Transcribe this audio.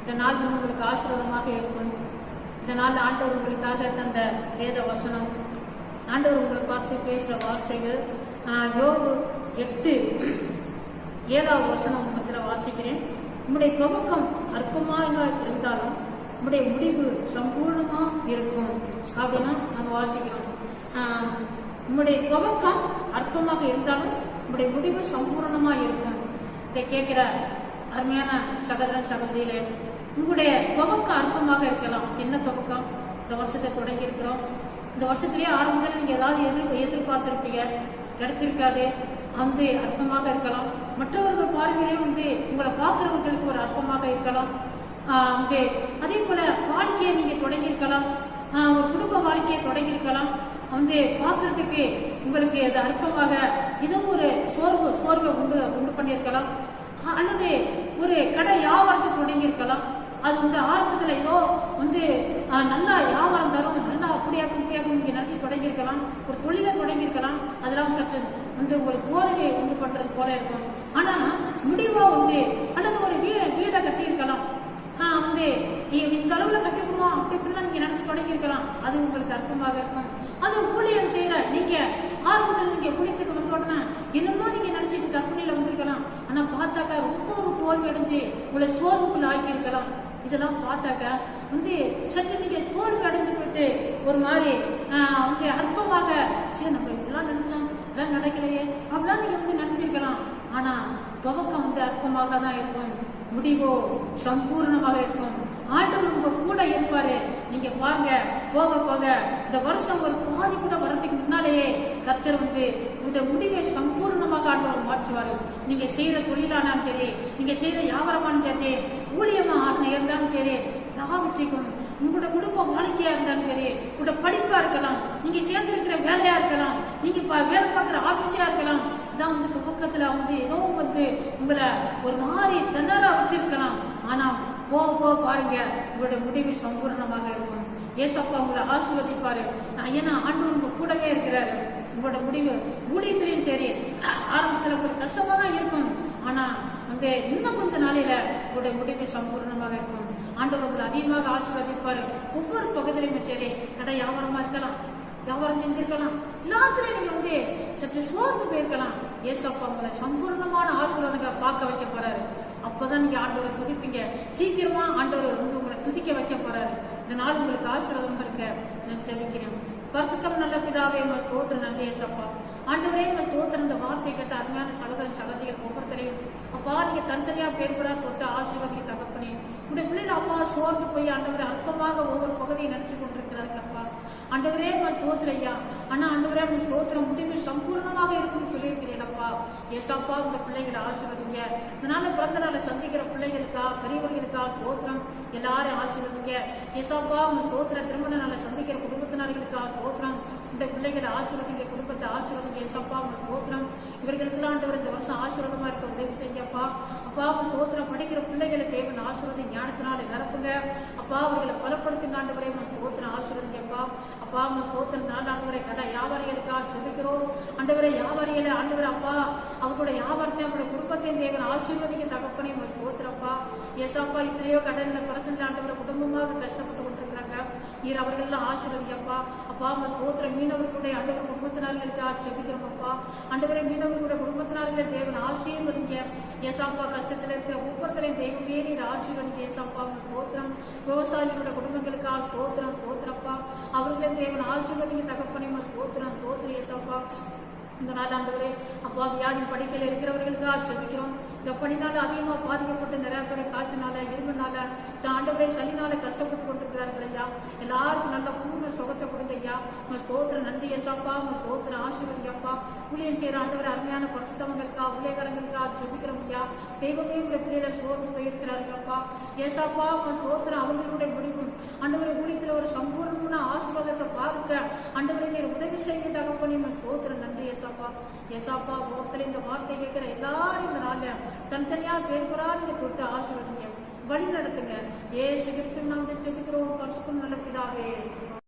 இந்த நாள் உங்களுக்கு ஆசீர்வாதமாக இருக்கும். இந்த நாள் ஆண்டவர் உங்களுக்காக தந்த வேத வசனம். ஆண்டவர் உங்களை பார்த்து பேசுகிற வார்த்தைகள். யோகு எட்டு ஏழாவது வசனம் உங்களுக்கு வாசிக்கிறேன். உங்களுடைய துவக்கம் அற்பமாக இருந்தாலும் உங்களுடைய முடிவு சம்பூர்ணமா இருக்கும். அப்படின்னா நம்ம வாசிக்கிறோம். உங்களுடைய துவக்கம் அற்பமாக இருந்தாலும் உங்களுடைய முடிவு சம்பூர்ணமா இருக்கும். இதை கேட்கிற அருமையான சகோதரன் சகோதரிகளே உங்களுடைய துவக்கம் அற்பமாக இருக்கலாம். என்ன துவக்கம்? இந்த வருஷத்தை தொடங்கி இருக்கிறோம். இந்த வருஷத்திலேயே ஆரம்பத்தில் நீங்க ஏதாவது எதிர் எதிர்பார்த்திருப்பீங்க. கிடைச்சிருக்காது. வந்து அற்பமாக இருக்கலாம். மற்றவர்கள் பார்வையிலே வந்து உங்களை பார்க்குறவர்களுக்கு ஒரு அற்பமாக இருக்கலாம். வந்து அதே போல வாழ்க்கையை நீங்க தொடங்கி இருக்கலாம். ஒரு குடும்ப வாழ்க்கையை தொடங்கி இருக்கலாம். வந்து பார்க்கறதுக்கு உங்களுக்கு அது அற்பமாக ஏதோ ஒரு சோர்வு சோர்வை உண்டு உண்டு பண்ணியிருக்கலாம். அல்லது ஒரு கடை வியாபாரத்தை தொடங்கி இருக்கலாம். அது வந்து ஆரம்பத்தில் ஏதோ வந்து நல்லா வியாபாரம் தரும் நல்லா அப்படியாக்கும் இப்படியாக்கும் நீங்கள் நினச்சி தொடங்கியிருக்கலாம் ஒரு தொழிலை தொடங்கியிருக்கலாம் அதெல்லாம் சற்று வந்து ஒரு தோல்வியை உண்டு பண்ணுறது போல இருக்கும். ஆனால் முடிவாக வந்து அல்லது ஒரு வீட வீடை கட்டியிருக்கலாம் வந்து இந்த அளவில் கட்டி விடுவோம் அப்படி இப்படிலாம் நீங்கள் நினச்சி தொடங்கியிருக்கலாம் அது உங்களுக்கு அர்த்தமாக இருக்கும். அது ஊழியம் செய்யற நீங்கள் ஆரம்பத்தில் நீங்கள் ஊழியத்துக்கு வந்த உடனே என்னமோ நீங்கள் நினச்சிட்டு கற்பனையில் வந்திருக்கலாம். ஆனால் பார்த்தாக்கா ரொம்ப தோல்வியடைஞ்சு உங்களை சோர்வுக்குள்ள ஆக்கி இருக்கலாம் இதெல்லாம் பார்த்தாக்க வந்து சற்று நீங்க தோல்வி அடைஞ்சு போயிட்டு ஒரு மாதிரி வந்து அற்பமாக சரி நம்ம இதெல்லாம் நினைச்சோம் இதெல்லாம் நடக்கலையே அப்படிலாம் நீங்க வந்து நினைச்சிருக்கலாம். ஆனா துவக்கம் வந்து அற்பமாக தான் இருக்கும். முடிவோ சம்பூர்ணமாக இருக்கும். ஆண்டவர் உங்க கூட இருப்பாரு. நீங்க வாங்க போக போக. இந்த வருஷம் ஒரு பாதி கூட வரதுக்கு முன்னாலேயே கத்தர் வந்து உங்க முடிவை சம்பூர்ணமாக ஆண்டவர் மாற்றுவாரு. நீங்க செய்யற தொழிலானாலும் சரி நீங்க செய்யற வியாபாரமானும் சரி ஊழியமா இருந்தாலும் சரி எல்லாவற்றைக்கும் உங்களோட குடும்ப வாழ்க்கையா இருந்தாலும் சரி உங்களோட படிப்பா இருக்கலாம் நீங்க சேர்ந்து இருக்கிற வேலையா இருக்கலாம் நீங்க வேலை பார்க்குற ஆபீஸா இருக்கலாம் இதான் வந்து துவக்கத்துல வந்து ஏதோ வந்து உங்களை ஒரு மாதிரி திணற வச்சிருக்கலாம். ஆனா போக போக பாருங்க. உங்களுடைய முடிவு சம்பூர்ணமாக இருக்கும். ஏசப்பா உங்களை ஆசிர்வதிப்பாரு. நான் ஏன்னா ஆண்டவர் உங்க கூடவே இருக்கிறாரு. உங்களோட முடிவு ஊழியத்திலையும் சரி ஆரம்பத்துல கொஞ்சம் கஷ்டமா தான் இருக்கும். ஆனா வந்து இன்னும் கொஞ்ச நாளையில உங்களுடைய முடிவு சம்பூர்ணமாக இருக்கும். ஆண்டவர் உங்களை அதிகமாக ஆசிர்வதிப்பாரு. ஒவ்வொரு பகுதியிலுமே சரி கடை வியாபாரமா இருக்கலாம் வியாபாரம் செஞ்சிருக்கலாம். எல்லாத்துலயும் நீங்க வந்து சற்று சோர்ந்து போயிருக்கலாம். ஏசப்பா உங்களை சம்பூர்ணமான ஆசீர்வாதங்களை பார்க்க வைக்க போறாரு. அப்பதான் நீங்க ஆண்டவரை துதிப்பீங்க. சீக்கிரமா ஆண்டவர் வந்து உங்களை துதிக்க வைக்க போறாரு. இந்த நாள் உங்களுக்கு ஆசீர்வாதம் இருக்க நான் ஜெபிக்கிறேன். பரிசுத்தம் நல்ல பிதாவே உங்கள் தோற்று நன்றி ஏசப்பா ஆண்டவரே உங்கள் தோற்று இந்த வார்த்தை கேட்ட அருமையான சகோதரன் சகோதரிகள் ஒவ்வொருத்தரையும் அப்பா நீங்க தனித்தனியா பேர் கூட தொட்டு ஆசீர்வாதி தகப்பனே. உடைய பிள்ளைகள் அப்பா சோர்ந்து போய் ஆண்டவரை அற்பமாக ஒவ்வொரு பகுதியை நினைச்சு கொண்டிருக்கிறார்கள். ஆண்டவரே உங்கள் ஸ்தோத்திரம் ஐயா. ஆனா ஆண்டவரே உங்க ஸ்தோத்திரம் முடிவு சம்பூர்ணமாக இருக்கும்னு சொல்லியிருக்கிறேனப்பா ஏசாப்பா உங்க பிள்ளைகளை ஆசீர்வதிங்க. இதனால பிறந்த நாளை சந்திக்கிற பிள்ளைகளுக்கா பெரியவர்களுக்கா ஸ்தோத்திரம்? எல்லாரும் ஆசீர்வதிங்க. ஏசாப்பா உங்க ஸ்தோத்திரம் திருமண நாளை சந்திக்கிற குடும்பத்தினர்களுக்கா ஸ்தோத்திரம்? இந்த பிள்ளைகளை ஆசீர்வதிங்க குடும்பத்தை ஆசீர்வதிங்க. ஏசாப்பா உங்க ஸ்தோத்திரம். இவர்களுக்கெல்லாம் ஆண்டவர் இந்த வருஷம் ஆசீர்வாதமா இருக்க உதவி செய்யப்பா அப்பா. உங்க ஸ்தோத்திரம் படிக்கிற பிள்ளைகளை தேவன் ஆசீர்வதி ஞானத்தினால நிரப்புங்க. அப்பா அவர்களை பலப்படுத்துங்க ஆண்டவரே உங்க ஸ்தோத்திரம். அப்பா உங்க ஸ்தோத்திரம் தான் ஆண்டவரை கடை வியாபாரிகளுக்கா ஜெபிக்கிறோம் ஆண்டவரை வியாபாரிகளை ஆண்டவர் அப்பா அவங்களோட வியாபாரத்தை அவங்களோட குடும்பத்தையும் தேவன் ஆசீர்வதிக்க தகப்பனே உங்க ஸ்தோத்திரப்பா ஏசாப்பா இத்தனையோ கடன்ல பிரச்சனை ஆண்டவரை குடும்பமாக கஷ்டப்பட்டு கொண்டு நீர் அவர்களெல்லாம் ஆசீர்வதிங்கப்பா அப்பா. அவங்க தோத்திர மீனவர்களுடைய ஆண்டவர் குடும்பத்தினர்களுக்கா ஜெபிக்கிறோம் அப்பா. ஆண்டவரை மீனவர்களுடைய குடும்பத்தினர்களை தேவன் ஆசீர்வதிங்க. ஏசாப்பா கஷ்டத்துல இருக்கிற ஒவ்வொருத்தரையும் தெய்வமே நீர் ஆசீர்வதிங்க. ஏசாப்பா அவங்க தோத்திரம் விவசாயிகளோட குடும்பங்களுக்கா ஸ்தோத்திரம் தோத்திரப்பா அவர்களே தேவன் ஆசீர்வதிங்க. தகப்பனே உங்க ஸ்தோத்திரம் ஸ்தோத்திரம் ஏசாப்பா. இந்த நாள் ஆண்டவரே அப்பா வியாதி படிக்கல இருக்கிறவர்களுக்காக செபிக்கிறோம் இந்த பணினால அதிகமா பாதிக்கப்பட்டு நிறைய பேர் காய்ச்சினால இரும்புனால ச- ஆண்டவரே சளினால கஷ்டப்பட்டு கொண்டிருக்கிறார்கள் ஐயா. எல்லாருக்கும் நல்ல பூர்ண சுகத்தை கொடுங்க ஐயா. உங்க ஸ்தோத்திர நன்றி ஏசாப்பா. உங்க ஸ்தோத்திர ஆசீர்வதிங்கப்பா ஊழியம் செய்யற ஆண்டவர் அருமையான பரிசுத்தவங்களுக்கா ஊழியக்காரங்களுக்கா ஜெபிக்கிறோம் ஐயா. தெய்வமே உங்க பிள்ளைகளை சோர்ந்து போயிருக்கிறார்களப்பா ஏசாப்பா உங்க ஸ்தோத்திரம் அவங்களுடைய முடிவு ஆண்டவரை ஊழியத்தில் ஒரு சம்பூர்ணமான ஆசீர்வாதத்தை பார்க்க ஆண்டவரை நீர் உதவி செய்ய தகப்பனி. உங்க ஸ்தோத்திரம் நன்றி ஏசாப்பா. ஏசாப்பா ஒருத்தர் இந்த வார்த்தை கேட்கிற எல்லா இந்த தனித்தனியாக தனித்தனியா பேர் பெறா நீங்க தொட்டு ஆசீர்வதிங்க. வழி நடத்துங்க. ஏ சிகிச்சை நாம் செபிக்கிறோம். பரிசுத்தம் நல்ல பிதாவே.